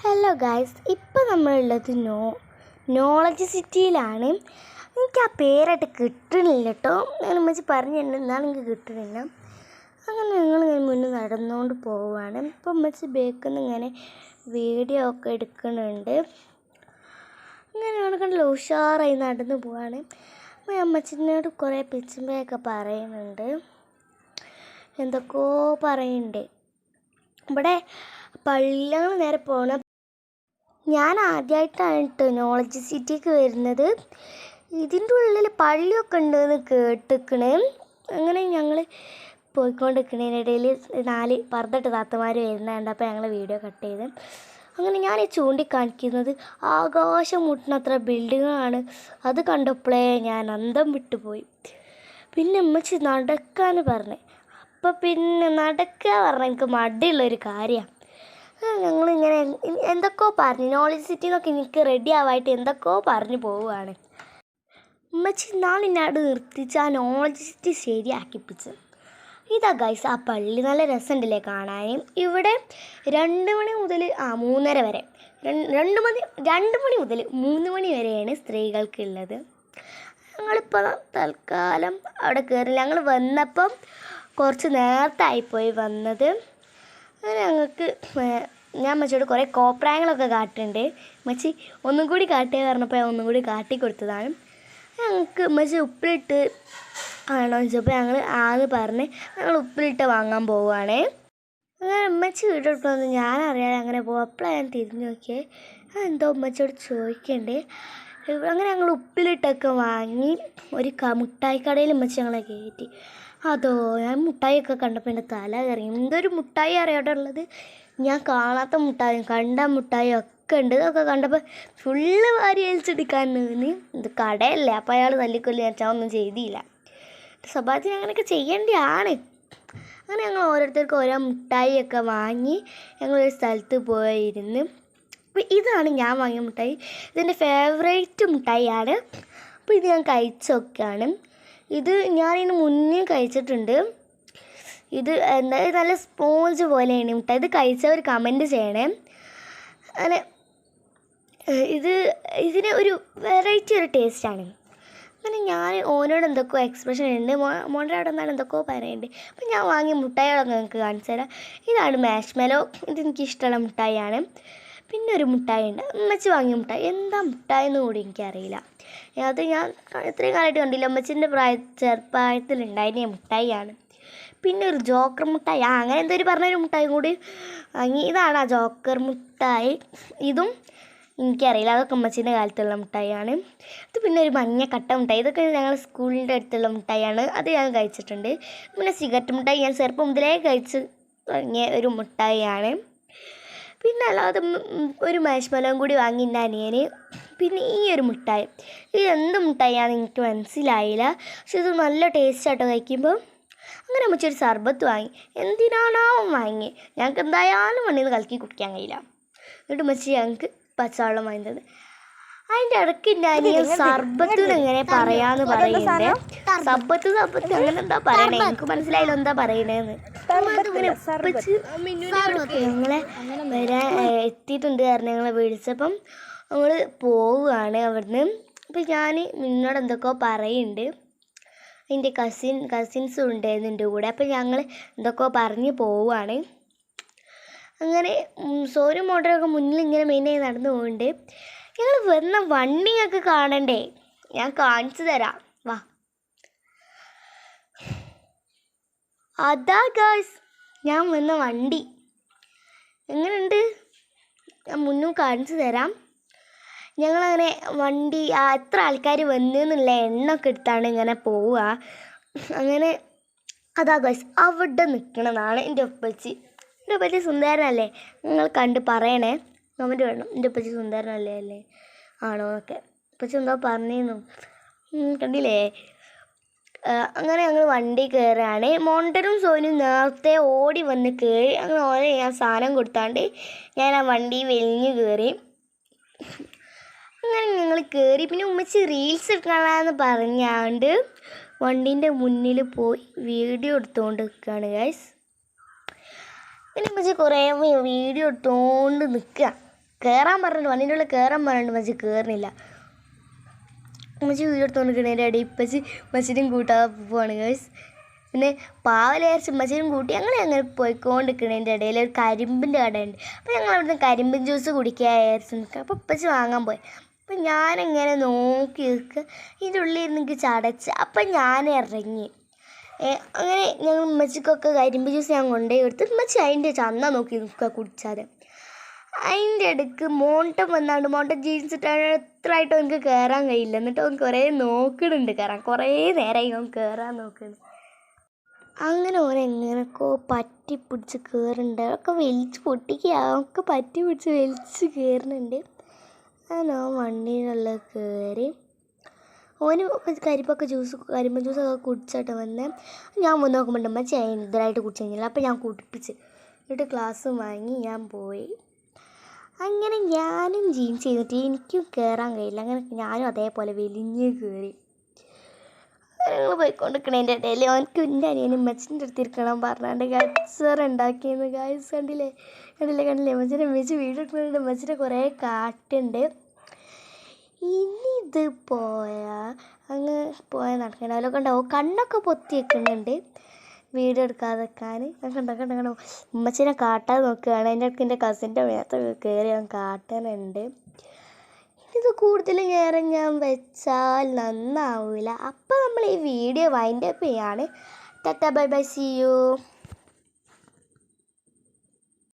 Hello guys ഇപ്പോൾ നമ്മളുള്ളത് no knowledge സിറ്റിയിലാണ് എനിക്ക് ആ പേരായിട്ട് കിട്ടണില്ല കേട്ടോ ഞാൻ ഉമ്മച്ചി പറഞ്ഞു എന്നാലും എനിക്ക് കിട്ടണില്ല അങ്ങനെ ഞങ്ങൾ ഇങ്ങനെ മുന്നേ നടന്നുകൊണ്ട് പോവുകയാണ്. ഇപ്പം അമ്മച്ചി ബേക്കിൽ നിന്ന് ഇങ്ങനെ വീഡിയോ ഒക്കെ എടുക്കുന്നുണ്ട്. അങ്ങനെ നടക്കണ്ടല്ലോ ഉഷാറായി നടന്നു പോവാണ് അപ്പം അമ്മച്ചിനോട് കുറേ പിച്ചുമ്പയൊക്കെ പറയുന്നുണ്ട്. എന്തൊക്കെയോ പറയുന്നുണ്ട്. ഇവിടെ പള്ളികൾ നേരെ പോണ. ഞാൻ ആദ്യമായിട്ടാണ് കേട്ടോ നോളജ് സിറ്റിക്ക് വരുന്നത്. ഇതിന്റെ ഉള്ളിൽ പള്ളിയൊക്കെ ഉണ്ടെന്ന് കേട്ടിക്കണേ. അങ്ങനെ ഞങ്ങൾ പോയിക്കൊണ്ടിരിക്കണതിനിടയിൽ നാല് പർദ്ദട്ട് താത്തമാർ വരുന്നുണ്ട് അപ്പോൾ ഞങ്ങൾ വീഡിയോ കട്ട് ചെയ്ത്. അങ്ങനെ ഞാൻ ഈ ചൂണ്ടിക്കാണിക്കുന്നത് ആകാശം മുട്ടുന്നത്ര ബിൽഡിങ്ങാണ്. അത് കണ്ടപ്പോഴേ ഞാൻ അന്തം വിട്ടുപോയി. പിന്നെ ഉമ്മച്ചി നടക്കാൻ പറഞ്ഞു. അപ്പം പിന്നെ നടക്കുക പറഞ്ഞാൽ എനിക്ക് മടിയുള്ളൊരു കാര്യമാണ് ഞങ്ങളിങ്ങനെ എന്തൊക്കെയോ പറഞ്ഞു. നോളജ് സിറ്റി എന്നൊക്കെ എനിക്ക് റെഡി ആവായിട്ട് എന്തൊക്കെയോ പറഞ്ഞു പോവുകയാണ്. ഉമ്മച്ചി നാളിനാട് നിർത്തിച്ച് ആ നോളജ് സിറ്റി ശരിയാക്കിപ്പിച്ച്. ഇതാ ഗൈസ് ആ പള്ളി നല്ല രസമുണ്ടല്ലേ കാണാൻ ഇവിടെ രണ്ട് മണി മുതൽ ആ മൂന്നര വരെ. രണ്ട് മണി രണ്ട് മണി മുതൽ മൂന്ന് മണി വരെയാണ് സ്ത്രീകൾക്കുള്ളത്. ഞങ്ങളിപ്പോൾ തൽക്കാലം അവിടെ കയറി ഞങ്ങൾ വന്നപ്പം കുറച്ച് നേരത്തായിപ്പോയി വന്നത്. അങ്ങനെ ഞാൻ മച്ചോട് കുറേ കോപ്രായങ്ങളൊക്കെ കാട്ടുന്നുണ്ട് മച്ചി ഒന്നും കൂടി കാട്ടിയ പറഞ്ഞപ്പോൾ ഒന്നും കൂടി കാട്ടി കൊടുത്തതാണ്. ഞങ്ങൾക്ക് മച്ചി ഉപ്പിലിട്ട് ആണോ ചോദിച്ചപ്പോൾ ഞങ്ങൾ ആന്ന് പറഞ്ഞ് ഞങ്ങൾ ഉപ്പിലിട്ട് വാങ്ങാൻ പോവുകയാണേ അങ്ങനെ ഉമ്മച്ചി വീട്ടിലോട്ട് ഞാനറിയാതെ അങ്ങനെ പോകും അപ്പോഴാണ് ഞാൻ തിരിഞ്ഞു നോക്കിയേ. എന്തോ ഉമ്മച്ചിയോട് ചോദിക്കണ്ടേ. അങ്ങനെ ഞങ്ങൾ ഉപ്പിലിട്ടൊക്കെ വാങ്ങി ഒരു മുട്ടായി കടയിൽ ഉമ്മച്ചി ഞങ്ങളെ കയറ്റി. അതോ ഞാൻ മുട്ടായിയൊക്കെ കണ്ടപ്പോൾ എന്റെ തല കയറി എന്തൊരു മുട്ടായി അറിയാതെ ഉള്ളത്. ഞാൻ കാണാത്ത മുട്ടായും കണ്ട മുട്ടായും ഒക്കെ ഉണ്ട്. ഇതൊക്കെ കണ്ടപ്പോൾ ഫുള്ള് വാരി അഴിച്ചെടുക്കാൻ നിന്ന് ഇത് കടയല്ലേ? അപ്പം അയാൾ തല്ലിക്കൊല്ലി വെച്ചാൽ ഒന്നും ചെയ്തില്ല. സ്വഭാവത്തിന് അങ്ങനെയൊക്കെ ചെയ്യേണ്ടതാണ് അങ്ങനെ ഞങ്ങൾ ഓരോരുത്തർക്ക് ഓരോ മുട്ടായിയൊക്കെ വാങ്ങി ഞങ്ങളൊരു സ്ഥലത്ത് പോയിരുന്ന്. ഇതാണ് ഞാൻ വാങ്ങിയ മുട്ടായി. ഇതെന്റെ ഫേവറേറ്റ് മുട്ടായിയാണ്. അപ്പോൾ ഇത് ഞാൻ കഴിച്ചൊക്കെയാണ്. ഇത് ഞാനിതിന് മുന്നേ കഴിച്ചിട്ടുണ്ട്. ഇത് എന്താ നല്ല സ്പോഞ്ച് പോലെയാണ് മുട്ട. ഇത് കഴിച്ചവർ കമന്റ് ചെയ്യണേ. അങ്ങനെ ഇത് ഇതിന് ഒരു വെറൈറ്റി ഒരു ടേസ്റ്റാണ് അങ്ങനെ ഞാൻ ഓനോട് എന്തൊക്കെയോ എക്സ്പ്രഷൻ ഉണ്ട് മോന്റെ അവിടെ നിന്നാണ് എന്തൊക്കെയോ പറയുന്നുണ്ട് അപ്പം ഞാൻ വാങ്ങിയ മുട്ടായികളൊക്കെ നിങ്ങൾക്ക് കാണിച്ചു തരാം. ഇതാണ് മാഷ്മെലോ ഇത് എനിക്ക് ഇഷ്ടമുള്ള മുട്ടായിയാണ്. പിന്നെ ഒരു മുട്ടായി ഉണ്ട് അമ്മച്ചി വാങ്ങിയ മുട്ടായി. എന്താ മുട്ടായി എന്ന് കൂടി എനിക്കറിയില്ല. അത് ഞാൻ ഇത്രയും കാലമായിട്ട് കണ്ടില്ല. അമ്മച്ചിന്റെ പ്രായ ചെറുപ്രായത്തിലുണ്ടായിരുന്ന മുട്ടായിയാണ്. പിന്നെ ഒരു ജോക്കർ മുട്ടായി. ആ അങ്ങനെ എന്തൊരു പറഞ്ഞൊരു മുട്ടായി കൂടി. വാങ്ങി ഇതാണ് ആ ജോക്കർ മുട്ടായി. ഇതും എനിക്കറിയില്ല. അതൊക്കെ അമ്മച്ചീന്റെ കാലത്തുള്ള മുട്ടായിയാണ്. ഇത് പിന്നെ ഒരു മഞ്ഞ കട്ട ഇതൊക്കെ ഞങ്ങൾ സ്കൂളിന്റെ അടുത്തുള്ള മുട്ടായിയാണ്. അത് ഞാൻ കഴിച്ചിട്ടുണ്ട്. പിന്നെ സിഗരറ്റ് മുട്ടായി ഞാൻ ചെറുപ്പം മുതലേ കഴിച്ച് തുടങ്ങിയ ഒരു മുട്ടായിയാണ്. പിന്നെ അല്ലാതെ ഒരു മാഷ്മലവും കൂടി വാങ്ങി എന്റെ അനിയന്. പിന്നെ ഈ ഒരു മുട്ടായി. ഇത് എന്ത് മിഠായിയാണെന്ന് എനിക്ക് മനസ്സിലായില്ല. പക്ഷെ ഇത് നല്ല ടേസ്റ്റ് ആട്ടോ കഴിക്കുമ്പോൾ അങ്ങനെ അമ്മച്ചി ഒരു സർബത്ത് വാങ്ങി. എന്തിനാണോ വാങ്ങി ഞങ്ങൾക്ക് എന്തായാലും മണ്ണിന്ന് കലക്കി കുടിക്കാൻ കഴിയില്ല. എന്നിട്ട് മച്ചി ഞങ്ങൾക്ക് പച്ചവെള്ളം വാങ്ങിയത് അതിന്റെ ഇടയ്ക്ക് ഞാൻ സർബത്ത് എങ്ങനെ പറയാന്ന് പറയുന്നേ. സർബത്ത് സർബത്ത് അങ്ങനെ എന്താ പറയണേ? എനിക്ക് മനസ്സിലായില്ല എന്താ പറയണേന്ന്. ഞങ്ങളെ വരാൻ എത്തിയിട്ടുണ്ട് കാരണം ഞങ്ങളെ വിളിച്ചപ്പം നമ്മൾ പോവുകയാണ് അവിടുന്ന്. അപ്പം ഞാൻ നിന്നോട് എന്തൊക്കെയോ പറയുന്നുണ്ട് എന്റെ കസിൻ കസിൻസും ഉണ്ടായിരുന്നു എന്റെ കൂടെ. അപ്പം ഞങ്ങൾ എന്തൊക്കെയോ പറഞ്ഞ് പോവുകയാണ് അങ്ങനെ സോനും മോട്ടറൊക്കെ മുന്നിൽ ഇങ്ങനെ മെയിനായി നടന്നു പോകുന്നുണ്ട് ഞങ്ങൾ വന്ന വണ്ടിയൊക്കെ കാണണ്ടേ? ഞാൻ കാണിച്ചു തരാം. വാ. അതാ ഗായ്സ് ഞാൻ വന്ന വണ്ടി. എങ്ങനെയുണ്ട്? ഞാൻ മുന്നും കാണിച്ചു തരാം. ഞങ്ങളങ്ങനെ വണ്ടി എത്ര ആൾക്കാർ വന്നു എന്നുള്ള എണ്ണൊക്കെ എടുത്താണ് ഇങ്ങനെ പോവുക. അങ്ങനെ അതാ ഗൈസ് അവിടെ നിൽക്കണമെന്നാണ് എന്റെ ഉപ്പച്ചി. എന്റെ ഉപ്പച്ചി സുന്ദരനല്ലേ? നിങ്ങൾ കണ്ട് പറയണേ. കമന്റ് വേണം എന്റെ ഉപ്പച്ചി സുന്ദരനല്ലേ അല്ലേ? ആണോ? എന്നൊക്കെ ഉപ്പച്ചി എന്തോ പറഞ്ഞിരുന്നു. കണ്ടില്ലേ? അങ്ങനെ ഞങ്ങൾ വണ്ടി കയറുകയാണ് മോണ്ടനും സോനും നേരത്തെ ഓടി വന്ന് കയറി അങ്ങനെ ഓരോ ഞാൻ സാധനം കൊടുത്താണ്ട് ഞാൻ ആ വണ്ടി വലിഞ്ഞു കയറി അങ്ങനെ ഞങ്ങൾ കയറി പിന്നെ ഉമ്മച്ചി റീൽസ് എടുക്കണമെന്ന് പറഞ്ഞാണ്ട് വണ്ടീന്റെ മുന്നിൽ പോയി വീഡിയോ എടുത്തുകൊണ്ട് നിൽക്കുകയാണ് ഗൈസ് പിന്നെ ഉമ്മച്ചി കുറേ വീഡിയോ എടുത്തുകൊണ്ട് നിൽക്കുക കയറാൻ പറഞ്ഞിട്ട് വണ്ടിന്റെ ഉള്ളിൽ കയറാൻ പറഞ്ഞിട്ട് ഉമ്മച്ച് കയറുന്നില്ല ഉമ്മച്ച് വീഡിയോ എടുത്തുകൊണ്ട് എടുത്തുകൊണ്ടിരിക്കണേന്റെ ഇടയിൽ ഇപ്പച്ചി മച്ചിനും കൂട്ടാതെ പോവാണ് ഗൈസ് പിന്നെ പാവലേർച്ച് മച്ചിനും കൂട്ടി ഞങ്ങൾ അങ്ങനെ പോയിക്കൊണ്ടിരിക്കണേന്റെ ഇടയിൽ ഒരു കരിമ്പിന്റെ കടയുണ്ട്. അപ്പോൾ ഞങ്ങൾ അവിടുന്ന് കരിമ്പിൻ ജ്യൂസ് കുടിക്കാൻ വിചാരിച്ച് നിൽക്കുക അപ്പോൾ ഇപ്പച്ച് വാങ്ങാൻ പോയി. അപ്പം ഞാനിങ്ങനെ നോക്കി നിൽക്കുക ഇതിന്റെ ഉള്ളിൽ എനിക്ക് ചടച്ച്. അപ്പം ഞാൻ ഇറങ്ങി. അങ്ങനെ ഞങ്ങൾ ഉമ്മച്ചിക്കൊക്കെ കരിമ്പ് ജ്യൂസ് ഞാൻ കൊണ്ടുപോയി കൊടുത്ത് ഉമ്മച്ചി അതിന്റെ ചന്ത നോക്കി നിൽക്കുക കുടിച്ചാതെ. അതിന്റെ ഇടയ്ക്ക് മോണ്ടം വന്നാണ്ട് മോണ്ടം ജീൻസ് ഇട്ടാണ് എത്രയായിട്ടും എനിക്ക് കയറാൻ കഴിയില്ല. എന്നിട്ട് അവൻ കുറേ നോക്കണുണ്ട് കയറാൻ കുറേ നേരമായി അവൻ കയറാൻ നോക്കുന്നു അങ്ങനെ ഓൻ എങ്ങനെയൊക്കെ പറ്റി പിടിച്ച് കയറുന്നുണ്ട് ഒക്കെ വലിച്ച് പൊട്ടിക്കുക ഒക്കെ പറ്റി പിടിച്ച് വലിച്ച് കയറുന്നുണ്ട് അങ്ങനെ ഓൻ വണ്ടിയിലുള്ള കയറി ഓന് കരിപ്പൊക്കെ ജ്യൂസ് കരിമ്പ് ജ്യൂസൊക്കെ കുടിച്ചിട്ട് വന്ന്. ഞാൻ വന്ന് നോക്കുമ്പോൾ അമ്മ ഇതിലായിട്ട് കുടിച്ചു കഴിഞ്ഞില്ല. അപ്പോൾ ഞാൻ കുടിപ്പിച്ച് എന്നിട്ട് ക്ലാസ് വാങ്ങി ഞാൻ പോയി. അങ്ങനെ ഞാനും ജീൻസ് ചെയ്തിട്ട് എനിക്കും കയറാൻ കഴിയില്ല. അങ്ങനെ ഞാനും അതേപോലെ വലിഞ്ഞ് കയറി ഞങ്ങൾ പോയിക്കൊണ്ടിരിക്കണതിന്റെ ഇടയിൽ അവനക്ക് എന്റെ അനിയനും മച്ചിന്റെ അടുത്ത് ഇരിക്കണം പറഞ്ഞാണ്ട് കച്ചറ ഉണ്ടാക്കിയെന്ന്. ഗായ്സ് കണ്ടില്ലേ? കണ്ടില്ലേ കണ്ടില്ലേ? മച്ചിനെ വെച്ച് വീട് എടുക്കുന്നുണ്ട് മച്ചിനെ കുറേ കാട്ടുണ്ട്. ഇനി ഇത് പോയാൽ അങ്ങ് പോയാൽ അവരൊക്കെ ഉണ്ടാവും കണ്ണൊക്കെ പൊത്തി വെക്കുന്നുണ്ട് വീഡിയോ എടുക്കാതെ വെക്കാൻ കണ്ടോ കണ്ട കണ്ടോ? ഉമ്മച്ചിനെ കാട്ടാൻ നോക്കുകയാണ്. എന്റെ അടുത്ത് എന്റെ കസിന്റെ മേത്ത് കയറി അവൻ കാട്ടാനുണ്ട്. ഇത് കൂടുതൽ നേരം ഞാൻ വെച്ചാൽ നന്നാവില്ല അപ്പോൾ നമ്മൾ ഈ വീഡിയോ വൈൻഡപ്പ് ചെയ്യാണ്. Tata bye bye see you